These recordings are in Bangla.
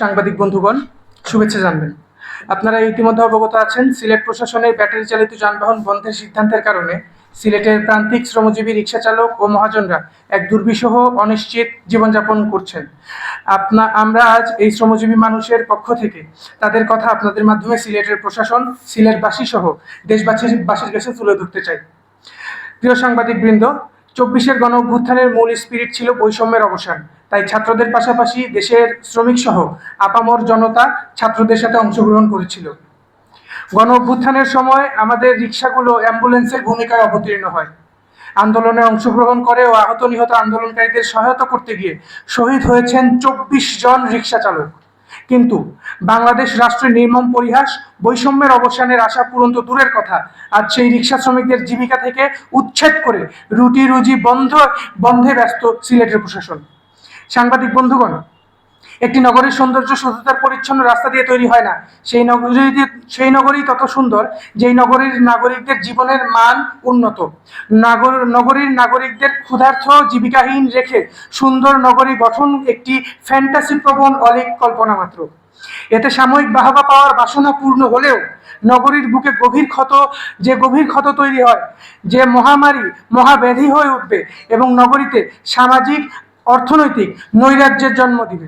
সাংবাদিক বন্ধুগণ, শুভেচ্ছা জানবেন। আপনারা ইতিমধ্যে অবগত আছেন, সিলেট প্রশাসনের ব্যাটারি চালিত যানবাহন বন্ধের সিদ্ধান্তের কারণে সিলেটের প্রান্তিক শ্রমজীবী রিক্সা চালক ও মহাজনরা এক দুর্বিষহ, অনিশ্চিত জীবনযাপন করছেন। আপনা, আমরা আজ এই শ্রমজীবী মানুষের পক্ষ থেকে তাদের কথা আপনাদের মাধ্যমে সিলেটের প্রশাসন, সিলেটবাসী সহ দেশবাসীর, বাসীর কাছে তুলে ধরতে চাই। প্রিয় সাংবাদিক বৃন্দ চব্বিশের গণ অভ্যুত্থানের মূল স্পিরিট ছিল বৈষম্যের অবসান। তাই ছাত্রদের পাশাপাশি দেশের শ্রমিক সহ আপামর জনতা ছাত্রদের সাথে অংশগ্রহণ করেছিল। গণ অভ্যুত্থানের সময় আমাদের রিক্সাগুলো অ্যাম্বুলেন্সের ভূমিকায় অবতীর্ণ হয়। আন্দোলনে অংশগ্রহণ করে ও আহত নিহত আন্দোলনকারীদের সহায়তা করতে গিয়ে শহীদ হয়েছেন চব্বিশ জন রিক্সা চালক। কিন্তু বাংলাদেশ রাষ্ট্রের নির্মম পরিহাস, বৈষম্যের অবসানের আশা পূরণ তো দূরের কথা। আজ সেই রিক্সা শ্রমিকদের জীবিকা থেকে উচ্ছেদ করে রুটি রুজি বন্ধ, বন্ধে ব্যস্ত সিলেটের প্রশাসন। সাংবাদিক বন্ধুগণ, একটি নগরীর সৌন্দর্য শুধু পরিচ্ছন্ন রাস্তা দিয়ে তৈরি হয় না। সেই নগরী সেই নগরী তত সুন্দর, যেই নগরীর নাগরিকদের জীবনের মান উন্নত। নাগর নগরীর নাগরিকদের ক্ষুধার্থ জীবিকাহীন রেখে সুন্দর নগরী গঠন একটি ফ্যান্টাসি প্রবণ অলিক কল্পনা মাত্র। এতে সাময়িক বাহবা পাওয়ার বাসনা পূর্ণ হলেও নগরীর বুকে গভীর ক্ষত যে গভীর ক্ষত তৈরি হয়, যে মহামারী মহাব্যাধি হয়ে উঠবে এবং নগরীতে সামাজিক অর্থনৈতিক নৈরাজ্যের জন্ম দিবে।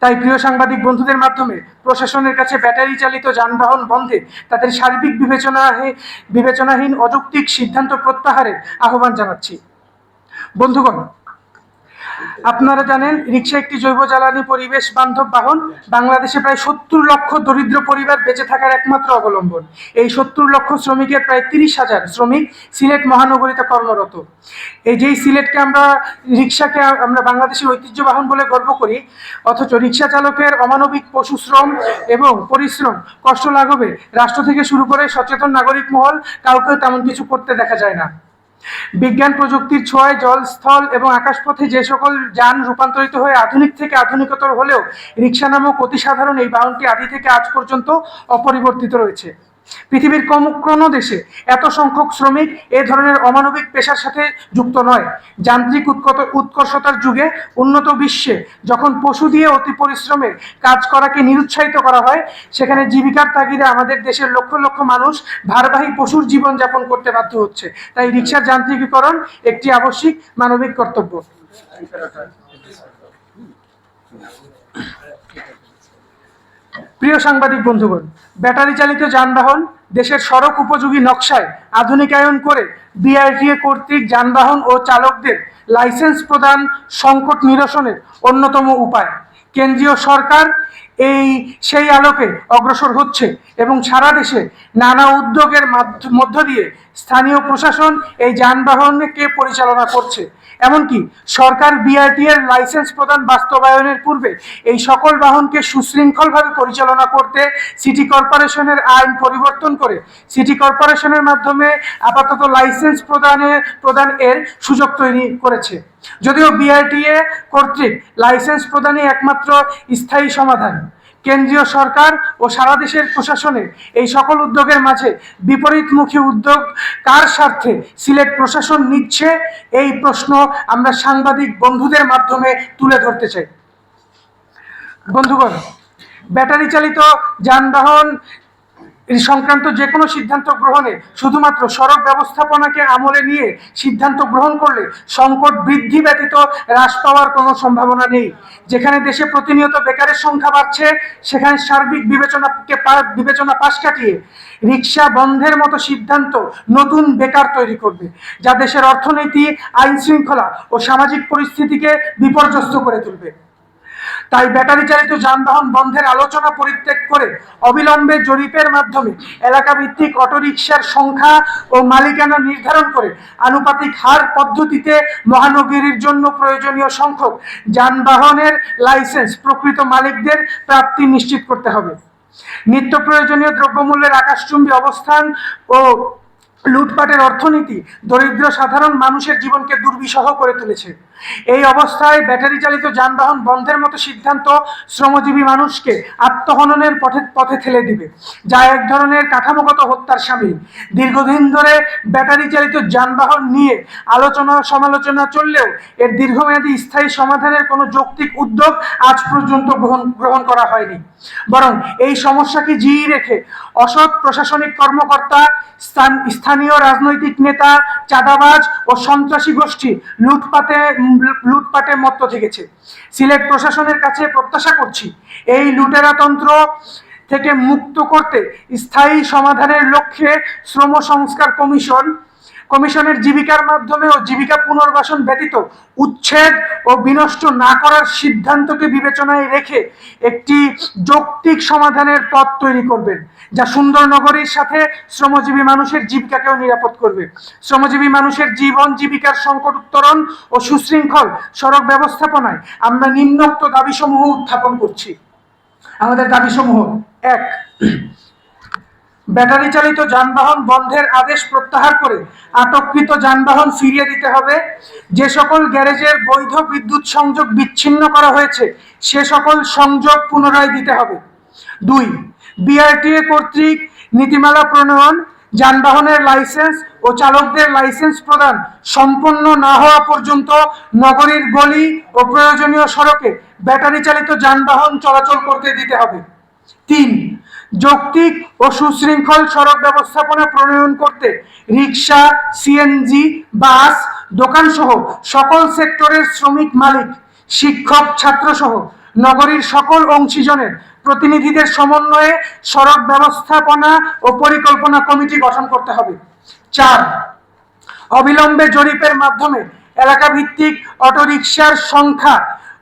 তাই প্রিয় সাংবাদিক বন্ধুদের মাধ্যমে প্রশাসনের কাছে ব্যাটারি চালিত যানবাহন বন্ধে তাদের সার্বিক বিবেচনা বিবেচনাহীন অযৌক্তিক সিদ্ধান্ত প্রত্যাহারের আহ্বান জানাচ্ছি। বন্ধুগণ আপনারা জানেন রিক্সা একটি জৈব জ্বালানি পরিবেশ বান্ধব বাহন। বাংলাদেশে প্রায় সত্তর লক্ষ দরিদ্র পরিবার বেঁচে থাকার একমাত্র অবলম্বন। এই সত্তর লক্ষ শ্রমিকের প্রায় তিরিশ হাজার শ্রমিক সিলেট মহানগরীতে কর্মরত। এই যেই সিলেটকে আমরা রিক্সাকে আমরা বাংলাদেশের ঐতিহ্য বাহন বলে গর্ব করি, অথচ রিক্সা চালকের অমানবিক পশু শ্রম এবং পরিশ্রম কষ্ট লাঘবে। রাষ্ট্র থেকে শুরু করে সচেতন নাগরিক মহল কাউকে তেমন কিছু করতে দেখা যায় না। বিজ্ঞান প্রযুক্তির ছোঁয়ায় জল, স্থল এবং আকাশপথে যে সকল যান রূপান্তরিত হয়ে আধুনিক থেকে আধুনিকতর হলেও রিক্সা নামক অতি সাধারণ এই বাহনটি আদি থেকে আজ পর্যন্ত অপরিবর্তিত রয়েছে। পৃথিবীর কম কোনো দেশে এত সংখ্যক শ্রমিক এ ধরনের অমানবিক পেশার সাথে যুক্ত নয়। যান্ত্রিক উৎকত উৎকর্ষতার যুগে উন্নত বিশ্বে যখন পশু দিয়ে অতি পরিশ্রমের কাজ করাকে নিরুৎসাহিত করা হয়, সেখানে জীবিকার তাগিদে আমাদের দেশের লক্ষ লক্ষ মানুষ ভারবাহী পশুর জীবনযাপন করতে বাধ্য হচ্ছে। তাই রিক্সার যান্ত্রিকীকরণ একটি আবশ্যিক মানবিক কর্তব্য। প্রিয় সাংবাদিক বন্ধুগণ, ব্যাটারি চালিত যানবাহন দেশের সড়ক উপযোগী নকশায় আধুনিকায়ন করে বিআরটিএ কর্তৃক যানবাহন ও চালকদের লাইসেন্স প্রদান সংকট নিরসনের অন্যতম উপায়। কেন্দ্রীয় সরকার এই সেই আলোকে অগ্রসর হচ্ছে এবং সারা দেশে নানা উদ্যোগের মধ্য দিয়ে স্থানীয় প্রশাসন এই যানবাহনকে পরিচালনা করছে। এমনকি সরকার বিআরটি এর লাইসেন্স প্রদান বাস্তবায়নের পূর্বে এই সকল বাহনকে সুশৃঙ্খলভাবে পরিচালনা করতে সিটি কর্পোরেশনের আইন পরিবর্তন করে সিটি কর্পোরেশনের মাধ্যমে আপাতত লাইসেন্স প্রদানে, প্রদান এর সুযোগ তৈরি করেছে। যদিও বিআরটিএ কর্তৃক লাইসেন্স প্রদানই একমাত্র স্থায়ী সমাধান। কেন্দ্রীয় সরকার ও সারা দেশের প্রশাসনের এই সকল উদ্যোগের মাঝে বিপরীতমুখী উদ্যোগ কার স্বার্থে? সিলেট প্রশাসন নিচ্ছে? এই প্রশ্ন আমরা সাংবাদিক বন্ধুদের মাধ্যমে তুলে ধরতে চাই। বন্ধুগণ, ব্যাটারি চালিত যানবাহন সংক্রান্ত যে কোনো সিদ্ধান্ত গ্রহণে শুধুমাত্র সড়ক ব্যবস্থাপনাকে আমলে নিয়ে সিদ্ধান্ত গ্রহণ করলে সংকট বৃদ্ধি ব্যতীত হ্রাস পাওয়ার কোনো সম্ভাবনা নেই। যেখানে দেশে প্রতিনিয়ত বেকারের সংখ্যা বাড়ছে, সেখানে সার্বিক বিবেচনাকে বিবেচনা পাশ কাটিয়ে রিক্সা বন্ধের মতো সিদ্ধান্ত নতুন বেকার তৈরি করবে, যা দেশের অর্থনীতি আইন শৃঙ্খলা ও সামাজিক পরিস্থিতিকে বিপর্যস্ত করে তুলবে। তাই ব্যাটারি চালিত যানবাহন বন্ধের আলোচনা পরিত্যাগ করে অবিলম্বে জরিপের মাধ্যমে এলাকা ভিত্তিক অটোরিকশার সংখ্যা ও মালিকানা নির্ধারণ করে আনুপাতিক হার পদ্ধতিতে মহানগরীর জন্য প্রয়োজনীয় সংখ্যক যানবাহনের লাইসেন্স প্রকৃত মালিকদের প্রাপ্তি নিশ্চিত করতে হবে। নিত্য প্রয়োজনীয় দ্রব্যমূল্যের আকাশচুম্বী অবস্থান ও লুটপাটের অর্থনীতি দরিদ্র সাধারণ মানুষের জীবনকে দুর্বিষহ করে তুলেছে। এই অবস্থায় ব্যাটারি চালিত যানবাহন বন্ধের মতো সিদ্ধান্ত শ্রমজীবী মানুষকে আত্মহননের পথে পথে ঠেলে দিবে, যা এক ধরনের কাঠামোগত হত্যার সামিল। দীর্ঘদিন ধরে ব্যাটারি চালিত যানবাহন নিয়ে আলোচনা সমালোচনা চললেও এর দীর্ঘমেয়াদী স্থায়ী সমাধানের কোনো যৌক্তিক উদ্যোগ আজ পর্যন্ত গ্রহণ গ্রহণ করা হয়নি। বরং এই সমস্যাকে জিইয়ে রেখে অসৎ প্রশাসনিক কর্মকর্তা স্থান স্থান স্থানীয় রাজনৈতিক নেতা, চাঁদাবাজ ও সন্ত্রাসী গোষ্ঠী লুটপাটে লুটপাটে মত্ত থেকেছে। সিলেট প্রশাসনের কাছে প্রত্যাশা করছি, এই লুটেরাতন্ত্র থেকে মুক্ত করতে স্থায়ী সমাধানের লক্ষ্যে শ্রম সংস্কার কমিশন কমিশনের জীবিকার মাধ্যমে ও জীবিকা পুনর্বাসন ব্যতীত উচ্ছেদ ও বিনষ্ট না করার সিদ্ধান্তকে বিবেচনায় রেখে একটি যৌক্তিক সমাধানের পথ তৈরি করবেন, যা সুন্দর নগরীর সাথে শ্রমজীবী মানুষের জীবিকাকেও নিরাপদ করবে। শ্রমজীবী মানুষের জীবন, জীবিকার সংকট উত্তরণ ও সুশৃঙ্খল সড়ক ব্যবস্থাপনায় আমরা নিম্নোক্ত দাবিসমূহ উত্থাপন করছি। আমাদের দাবিসমূহ এক ব্যাটারি চালিত যানবাহন বন্ধের আদেশ প্রত্যাহার করে আটককৃত যানবাহন ফিরিয়ে দিতে হবে। যে সকল গ্যারেজের বৈধ বিদ্যুৎ সংযোগ বিচ্ছিন্ন করা হয়েছে, সে সকল সংযোগ পুনরায় দিতে হবে। দুই, বিআরটিএ কর্তৃক নীতিমালা প্রণয়ন, যানবাহনের লাইসেন্স ও চালকদের লাইসেন্স প্রদান সম্পন্ন না হওয়া পর্যন্ত নগরীর গলি ও প্রয়োজনীয় সড়কে ব্যাটারি চালিত যানবাহন চলাচল করতে দিতে হবে। তিন যৌক্তিক ও সুশৃঙ্খল সড়ক ব্যবস্থাপনা প্রণয়ন করতে রিক্সা সিএনজি বাস, দোকানসহ সকল সেক্টরের শ্রমিক মালিক, শিক্ষক, ছাত্রসহ নগরীর সকল অংশীজনের প্রতিনিধিদের সমন্বয়ে সড়ক ব্যবস্থাপনা ও পরিকল্পনা কমিটি গঠন করতে হবে। চার, অবিলম্বে জরিপের মাধ্যমে এলাকা ভিত্তিক অটোরিকশার সংখ্যা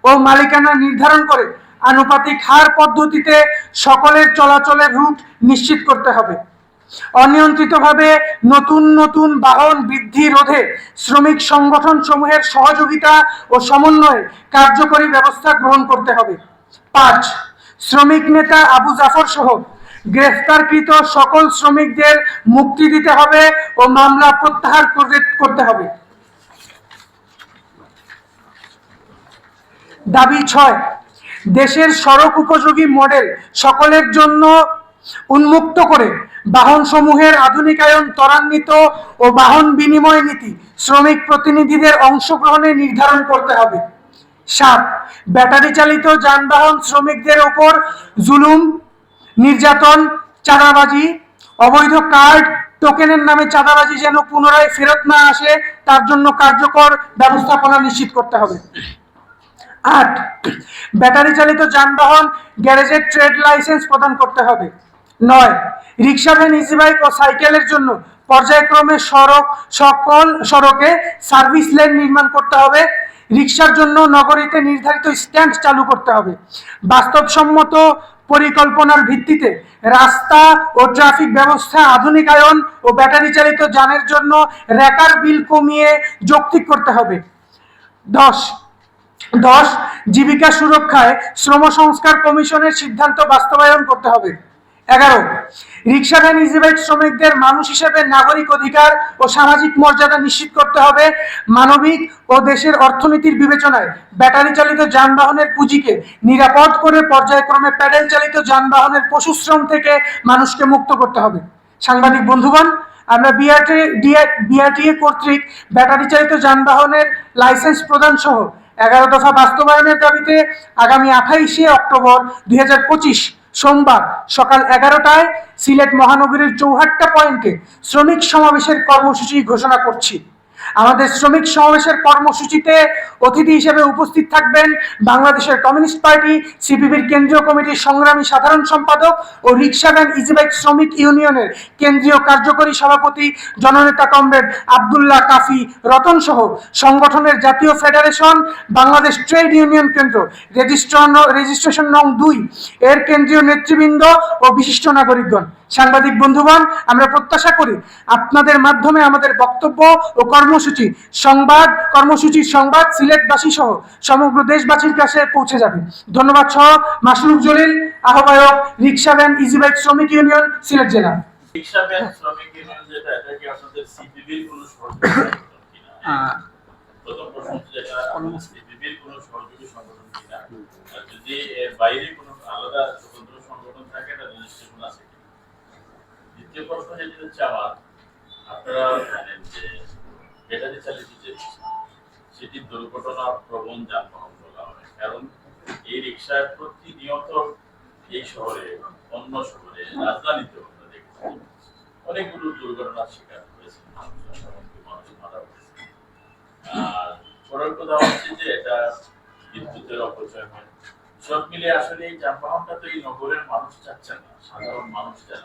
ও মালিকানা নির্ধারণ করে আনুপাতিক হার পদ্ধতিতে সকলের চলাচলের রুট নিশ্চিত করতে হবে। অনিয়ন্ত্রিতভাবে নতুন নতুন বাহন বৃদ্ধি রোধে শ্রমিক সংগঠন সমূহের সহযোগিতা ও সমন্বয়ে কার্যকরী ব্যবস্থা গ্রহণ করতে হবে। পাঁচ, শ্রমিক নেতা আবু জাফর সহ গ্রেফতারকৃত সকল শ্রমিকদের মুক্তি দিতে হবে ও মামলা প্রত্যাহার করে- করতে হবে। দাবি ছয় দেশের সড়ক উপযোগী মডেল সকলের জন্য উন্মুক্ত করে বাহন সমূহের আধুনিকায়ন, ত্বরান্বিত ও বাহন বিনিময় নীতি শ্রমিক প্রতিনিধিদের অংশগ্রহণে নির্ধারণ করতে হবে। সাত, ব্যাটারি চালিত যানবাহন শ্রমিকদের ওপর জুলুম, নির্যাতন, চাঁদাবাজি, অবৈধ কার্ড, টোকেনের নামে চাঁদাবাজি যেন পুনরায় ফেরত না আসে, তার জন্য কার্যকর ব্যবস্থাপনা নিশ্চিত করতে হবে। আট। ব্যাটারি চালিত যানবাহন, গ্যারেজের ট্রেড লাইসেন্স প্রদান করতে হবে। নয়, রিক্সা, ভ্যান, ইজি বাইক ও সাইকেলের জন্য পর্যায়ক্রমে সড়ক, সকল সড়কে সার্ভিস লেন নির্মাণ করতে হবে। রিক্সার জন্য নগরীতে নির্ধারিত স্ট্যান্ড চালু করতে হবে। বাস্তবসম্মত পরিকল্পনার ভিত্তিতে রাস্তা ও ট্রাফিক ব্যবস্থা, আধুনিকায়ন ও ব্যাটারি চালিত যানের জন্য র্যাকার বিল কমিয়ে যৌক্তিক করতে হবে। দশ দশ, জীবিকা সুরক্ষায় শ্রম সংস্কার কমিশনের সিদ্ধান্ত বাস্তবায়ন করতে হবে। এগারো রিক্সা ভ্যান শ্রমিকদের মানুষ হিসেবে নাগরিক অধিকার ও সামাজিক মর্যাদা নিশ্চিত করতে হবে মানবিক ও দেশের অর্থনীতির বিবেচনায়। ব্যাটারি চালিত যানবাহনের পুঁজিকে নিরাপদ করে পর্যায়ক্রমে প্যাডেল চালিত যানবাহনের পশুশ্রম থেকে মানুষকে মুক্ত করতে হবে। সাংবাদিক বন্ধুগণ, আমরা বিআরটি বিআরটিএ কর্তৃক ব্যাটারি চালিত যানবাহনের লাইসেন্স প্রদান সহ এগারো দফা বাস্তবায়নের দাবিতে আগামী আঠাইশে অক্টোবর দুই হাজার পঁচিশ সোমবার সকাল এগারোটায় সিলেট মহানগরীর চৌহাট্টা পয়েন্টে শ্রমিক সমাবেশের কর্মসূচি ঘোষণা করছি। আমাদের শ্রমিক সমাবেশের কর্মসূচিতে অতিথি হিসেবে উপস্থিত থাকবেন বাংলাদেশের কমিউনিস্ট পার্টি, সিপিবির কেন্দ্রীয় কমিটির সংগ্রামী সাধারণ সম্পাদক ও রিক্সা ভ্যান ইজিবাইক শ্রমিক ইউনিয়নের কেন্দ্রীয় কার্যকরী সভাপতি জননেতা কমরেড আবদুল্লাহ কাফি রতন সহ সংগঠনের জাতীয় ফেডারেশন, বাংলাদেশ ট্রেড ইউনিয়ন কেন্দ্র, রেজিস্ট্রার রেজিস্ট্রেশন নং দুই, এর কেন্দ্রীয় নেতৃবৃন্দ ও বিশিষ্ট নাগরিকগণ। সাংবাদিক বন্ধুগণ, আমরা প্রত্যাশা করি আপনাদের মাধ্যমে আমাদের বক্তব্য ও কর্মসূচি সংবাদ কর্মসূচির সংবাদ সিলেটবাসী সহ সমগ্র দেশবাসীর কাছে পৌঁছে যাবে। ধন্যবাদ সহ মাসরুফ জলিল আহ্বায়ক রিক্সা ভ্যান ইজি বাইক শ্রমিক ইউনিয়ন সিলেট জেলা। রিক্সা ভ্যান শ্রমিক ইউনিয়ন যেটা এটা কি আপনাদের সিপিবির কোনো সহযোগী সংগঠন কিনা? আহ, প্রথম প্রশ্ন হচ্ছে যেটা সিপিবির কোনো সহযোগী সংগঠন কিনা আর যদি বাইরে কোনো আলাদা স্বতন্ত্র সংগঠন থাকে এটা রেজিস্ট্রেশন আছে দ্বিতীয় প্রশ্ন যেটি হচ্ছে আমার আপনারা জানেন যে ব্যাটারি চালিত যে সেটি দুর্ঘটনা প্রবণ যানবাহন বলা হয়। কারণ এই রিক্সায় প্রতিনিয়ত এই শহরে, অন্য শহরে রাজধানীতেও আমরা দেখেছি অনেকগুলো দুর্ঘটনার শিকার হয়েছে মানুষ মারা গেছে। আর পরের কথা হচ্ছে যে এটা বিদ্যুতের অপচয় হয়। সব মিলে আসলে এই যানবাহনটা তো এই নগরের মানুষ চাচ্ছে না, সাধারণ মানুষ না।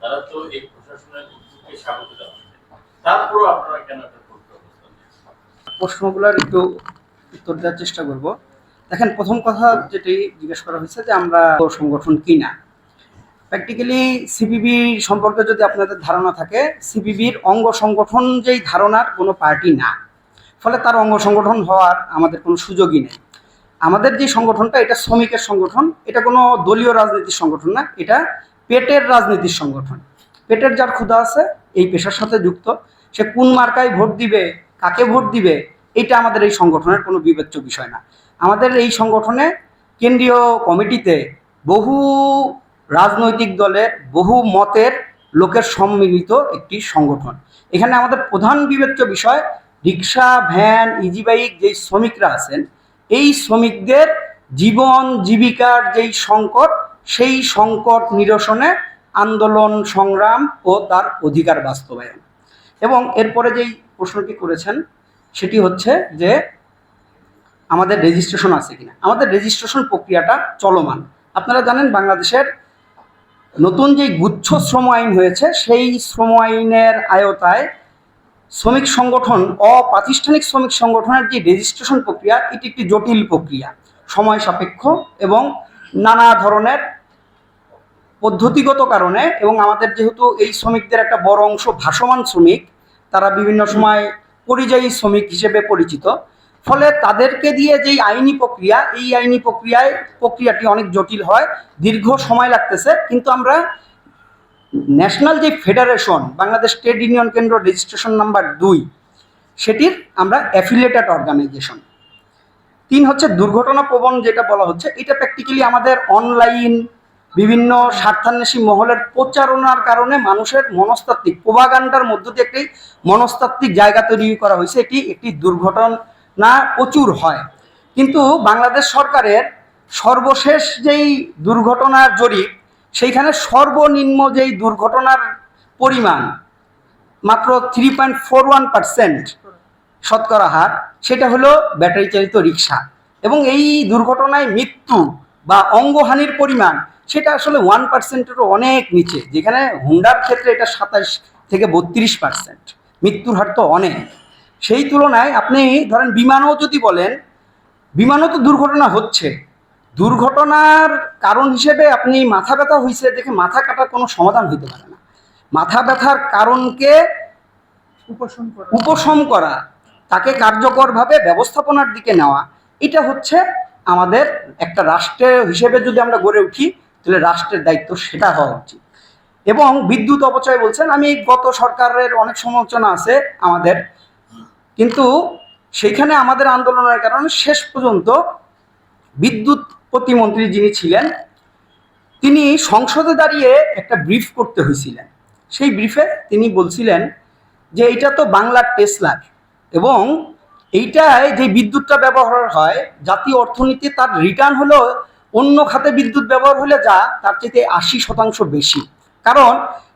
তারা তো এই প্রশাসনের উদ্যোগকে স্বাগত জানাচ্ছে। তারপরও আপনারা কেন একটা কঠোর অবস্থান নিয়েছেন প্রশ্নগুলোর একটু উত্তর দেওয়ার চেষ্টা করব। দেখেন, প্রথম কথা যেটি জিজ্ঞেস করা হয়েছে যে আমরা সংগঠন কি না। প্র্যাকটিক্যালি সিপিবি সম্পর্কে যদি আপনাদের ধারণা থাকে সিপিবির অঙ্গ সংগঠন যেই ধারণার কোনো পার্টি না, ফলে তার অঙ্গ সংগঠন হওয়ার আমাদের কোনো সুযোগই নেই। আমাদের যে সংগঠনটা, এটা শ্রমিকের সংগঠন, এটা কোনো দলীয় রাজনীতির সংগঠন না, এটা পেটের রাজনীতির সংগঠন। পেটের যার ক্ষুধা আছে, এই পেশার সাথে যুক্ত। সে কোন মার্কায় ভোট দিবে কাকে ভোট দিবে, এটা আমাদের এই সংগঠনের কোনো বিবেচ্য বিষয় না। আমাদের এই সংগঠনে কেন্দ্রীয় কমিটিতে বহু রাজনৈতিক দলের, বহু মতের লোকের সম্মিলিত একটি সংগঠন। এখানে আমাদের প্রধান বিবেচ্য বিষয় রিক্সা, ভ্যান ইজি বাইক যেই শ্রমিকরা আছেন, এই শ্রমিকদের জীবন, জীবিকার যেই সংকট, সেই সংকট নিরসনে আন্দোলন, সংগ্রাম ও তার অধিকার বাস্তবায়ন। এবং এরপরে যেই প্রশ্নটি করেছেন, সেটি হচ্ছে যে আমাদের রেজিস্ট্রেশন আছে কিনা। আমাদের রেজিস্ট্রেশন প্রক্রিয়াটা চলমান। আপনারা জানেন বাংলাদেশের নতুন যে গুচ্ছ শ্রম আইন হয়েছে, সেই শ্রম আইনের আয়তায় শ্রমিক সংগঠন, অপ্রাতিষ্ঠানিক শ্রমিক সংগঠনের যে রেজিস্ট্রেশন প্রক্রিয়া, এটি একটি জটিল প্রক্রিয়া। সময় সাপেক্ষ এবং নানা ধরনের পদ্ধতিগত কারণে এবং আমাদের যেহেতু এই শ্রমিকদের একটা বড় অংশ ভাসমান শ্রমিক তারা বিভিন্ন সময় পরিযায়ী শ্রমিক হিসেবে পরিচিত। ফলে তাদেরকে দিয়ে যেই আইনি প্রক্রিয়া, এই আইনি প্রক্রিয়ায়, প্রক্রিয়াটি অনেক জটিল হয়, দীর্ঘ সময় লাগতেছে। কিন্তু আমরা ন্যাশনাল যে ফেডারেশন, বাংলাদেশ ট্রেড ইউনিয়ন কেন্দ্র রেজিস্ট্রেশন নাম্বার দুই, সেটির আমরা অ্যাফিলিয়েটেড অর্গানাইজেশন। তিন হচ্ছে দুর্ঘটনা প্রবণ যেটা বলা হচ্ছে, এটা প্র্যাকটিক্যালি আমাদের অনলাইন বিভিন্ন স্বার্থান্বেষী মহলের প্রচারণার কারণে মানুষের মনস্তাত্ত্বিক প্রভাগান্ডার মধ্য দিয়ে একটি মনস্তাত্ত্বিক জায়গা তৈরি করা হয়েছে। এটি একটি দুর্ঘটনা প্রচুর হয়। কিন্তু বাংলাদেশ সরকারের সর্বশেষ যেই দুর্ঘটনার জরিপ, সেইখানে সর্বনিম্ন যেই দুর্ঘটনার পরিমাণ, মাত্র three point four one percent শতকরা হার, সেটা হলো ব্যাটারি চালিত রিক্সা এবং এই দুর্ঘটনায় মৃত্যু বা অঙ্গহানির পরিমাণ সেটা আসলে ওয়ান পার্সেন্টেরও অনেক নিচে। যেখানে হুন্ডার ক্ষেত্রে এটা সাতাশ থেকে বত্রিশ পার্সেন্ট মৃত্যুর হার তো অনেক। সেই তুলনায় আপনি ধরেন বিমানও যদি বলেন বিমানও তো দুর্ঘটনা হচ্ছে। দুর্ঘটনার কারণ হিসেবে আপনি মাথা ব্যথা হয়েছে দেখে মাথা কাটার কোনো সমাধান হইতে পারে না। মাথা ব্যথার কারণকে উপশম করা। উপশম করা তাকে কার্যকরভাবে ব্যবস্থাপনার দিকে নেওয়া এটা হচ্ছে আমাদের একটা রাষ্ট্রের হিসেবে যদি আমরা গড়ে উঠি তাহলে রাষ্ট্রের দায়িত্ব সেটা হওয়া উচিত। এবং বিদ্যুৎ অপচয় বলছেন, আমি গত সরকারের অনেক সমালোচনা আছে আমাদের। কিন্তু সেইখানে আমাদের আন্দোলনের কারণে শেষ পর্যন্ত বিদ্যুৎ প্রতিমন্ত্রী যিনি ছিলেন, তিনি সংসদে দাঁড়িয়ে একটা ব্রিফ করতে হয়েছিলেন। সেই ব্রিফে তিনি বলছিলেন যে এটা তো বাংলার টেসলার এবং এইটায় যে বিদ্যুৎটা ব্যবহার হয়, জাতীয় অর্থনীতি তার রিটার্ন হলো অন্য খাতে বিদ্যুৎ ব্যবহার হলে যা, তার চাইতে আশি শতাংশ বেশি। কারণ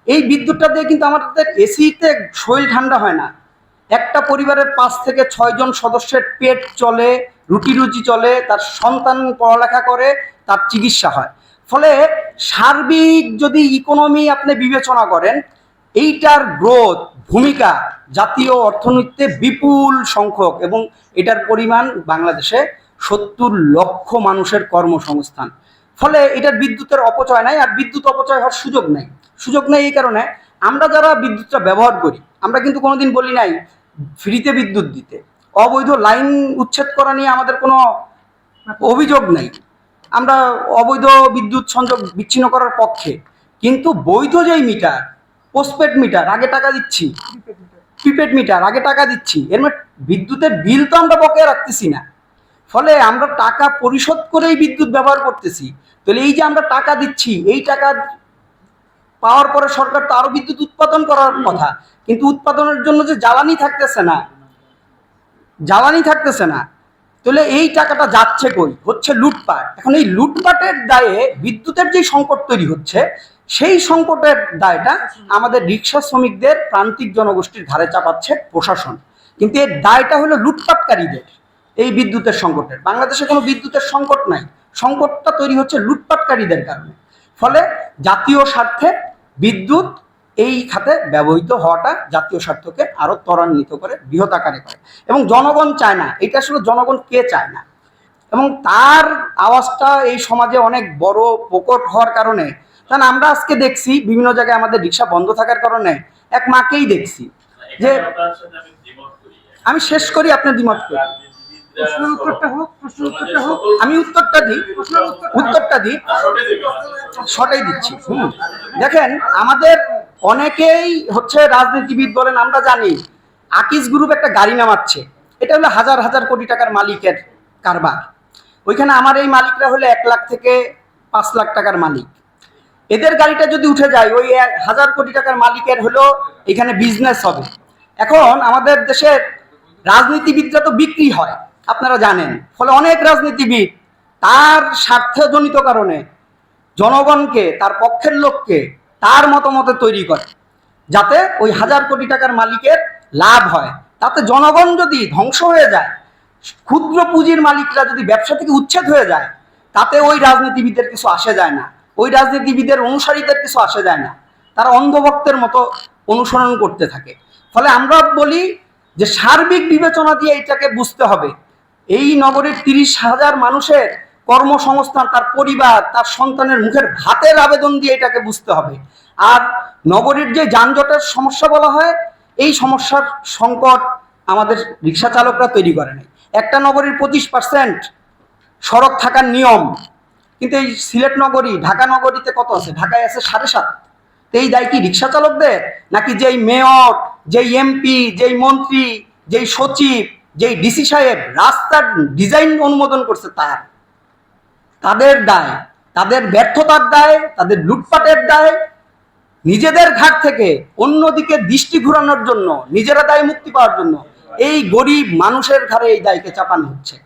এই বিদ্যুৎটা দিয়ে কিন্তু আমাদের এসিতে শরীর ঠান্ডা হয় না। একটা পরিবারের পাঁচ থেকে ছয়জন সদস্যের পেট চলে, রুটি রুজি চলে, তার সন্তান পড়ালেখা করে, তার চিকিৎসা হয়। ফলে সার্বিক যদি ইকোনমি আপনি বিবেচনা করেন, এইটার গ্রোথ, ভূমিকা জাতীয় অর্থনীতিতে বিপুল সংখ্যক এবং এটার পরিমাণ বাংলাদেশে সত্তর লক্ষ মানুষের কর্মসংস্থান। ফলে এটার বিদ্যুতের অপচয় নাই আর বিদ্যুৎ অপচয় হওয়ার সুযোগ নেই। সুযোগ নেই এই কারণে আমরা যারা বিদ্যুৎটা ব্যবহার করি আমরা কিন্তু কোনোদিন বলি নাই ফ্রিতে বিদ্যুৎ দিতে। অবৈধ লাইন উচ্ছেদ করা নিয়ে আমাদের কোনো অভিযোগ নেই। আমরা অবৈধ বিদ্যুৎ সংযোগ বিচ্ছিন্ন করার পক্ষে। কিন্তু বৈধ যেই মিটার পোস্টপেড মিটার আগে টাকা দিচ্ছি। প্রিপেড মিটার আগে টাকা দিচ্ছি। এর মানে বিদ্যুতের বিল তো আমরা বকেয়া রাখতেছি না। ফলে আমরা টাকা পরিশোধ করেই বিদ্যুৎ ব্যবহার করতেছি। তাহলে এই যে আমরা টাকা দিচ্ছি, এই টাকা পাওয়ার পরে সরকার তো আরও বিদ্যুৎ উৎপাদন করার কথা। কিন্তু উৎপাদনের জন্য যে জ্বালানি থাকতেছে না, জ্বালানি থাকতেছে না, তাহলে এই টাকাটা যাচ্ছে কই? হচ্ছে লুটপাট। এখন এই লুটপাটের দায়ে বিদ্যুতের যে সংকট তৈরি হচ্ছে, সেই সংকটের দায়টা আমাদের রিক্সা শ্রমিকদের প্রান্তিক জনগোষ্ঠীর ঘাড়ে চাপাচ্ছে প্রশাসন। কিন্তু এর দায়টা হলো লুটপাটকারীদের। এই বিদ্যুতের সংকটের। বাংলাদেশে কোনো বিদ্যুতের সংকট নাই। সংকটটা তৈরি হচ্ছে লুটপাটকারীদের কারণে। ফলে জাতীয় স্বার্থে বিদ্যুৎ এই খাতে ব্যবহৃত হওয়াটা জাতীয় স্বার্থকে আরও ত্বরান্বিত করে বৃহৎ আকারে করে। এবং জনগণ চায় না। এটা আসলে জনগণ কে চায় না? এবং তার আওয়াজটা এই সমাজে অনেক বড় প্রকট হওয়ার কারণে কারণ আমরা আজকে দেখছি বিভিন্ন জায়গায় আমাদের রিক্সা বন্ধ থাকার কারণে এক মাকেই দেখছি যে আমি শেষ করি আপনার দ্বিমত করি প্রশ্নের উত্তরটা হোক প্রশ্নের উত্তরটা হোক। আমি উত্তরটা দিই উত্তরটা দিই। শটাই দিচ্ছি হুম। দেখেন আমাদের অনেকেই হচ্ছে রাজনীতিবিদ বলেন আমরা জানি আকিস গ্রুপ একটা গাড়ি নামাচ্ছে। এটা হলো হাজার হাজার কোটি টাকার মালিকের কারবার। ওইখানে আমার এই মালিকরা হলো এক লাখ থেকে পাঁচ লাখ টাকার মালিক। এদের গাড়িটা যদি উঠে যায় ওই হাজার কোটি টাকার মালিকের হলো এখানে বিজনেস হবে। এখন আমাদের দেশের রাজনীতিবিদরা তো বিক্রি হয়। আপনারা জানেন। ফলে অনেক রাজনীতিবিদ তার স্বার্থজনিত কারণে জনগণকে, তার পক্ষের লোককে তার মতামতে তৈরি করে, যাতে ওই হাজার কোটি টাকার মালিকের লাভ হয়। তাতে জনগণ যদি ধ্বংস হয়ে যায়, ক্ষুদ্র পুঁজির মালিকরা যদি ব্যবসা থেকে উচ্ছেদ হয়ে যায়, তাতে ওই রাজনীতিবিদের কিছু আসে যায় না। ওই রাজনীতিবিদের অনুসারীদের কিছু আসে যায় না। তারা অন্ধভক্তের মতো অনুসরণ করতে থাকে। ফলে আমরা বলি যে সার্বিক বিবেচনা দিয়ে এটাকে বুঝতে হবে। এই নগরের তিরিশ হাজার মানুষের কর্মসংস্থান, তার পরিবার, তার সন্তানের মুখের ভাতের আবেদন দিয়ে এটাকে বুঝতে হবে। আর নগরীর যে যানজটের সমস্যা বলা হয়, এই সমস্যার সংকট আমাদের রিক্সা চালকরা তৈরি করে নাই। একটা নগরীর পঁচিশ পার্সেন্ট সড়ক থাকার নিয়ম, কিন্তু এই সিলেট নগরী, ঢাকা নগরীতে কত আছে? ঢাকায় আছে সাড়ে সাত। এই দায় কি রিক্সা চালকদের? নাকি যেই মেয়র, যেই এমপি, যেই মন্ত্রী, যেই সচিব যেই ডিসি সাহেব রাস্তার ডিজাইন অনুমোদন করছে তার, তাদের দায়, তাদের ব্যর্থতার দায়, তাদের লুটপাটের দায়, নিজেদের ঘাট থেকে অন্যদিকে দৃষ্টি ঘুরানোর জন্য, নিজেরা দায় মুক্তি পাওয়ার জন্য এই গরিব মানুষের ঘরে এই দায়কে চাপানো হচ্ছে।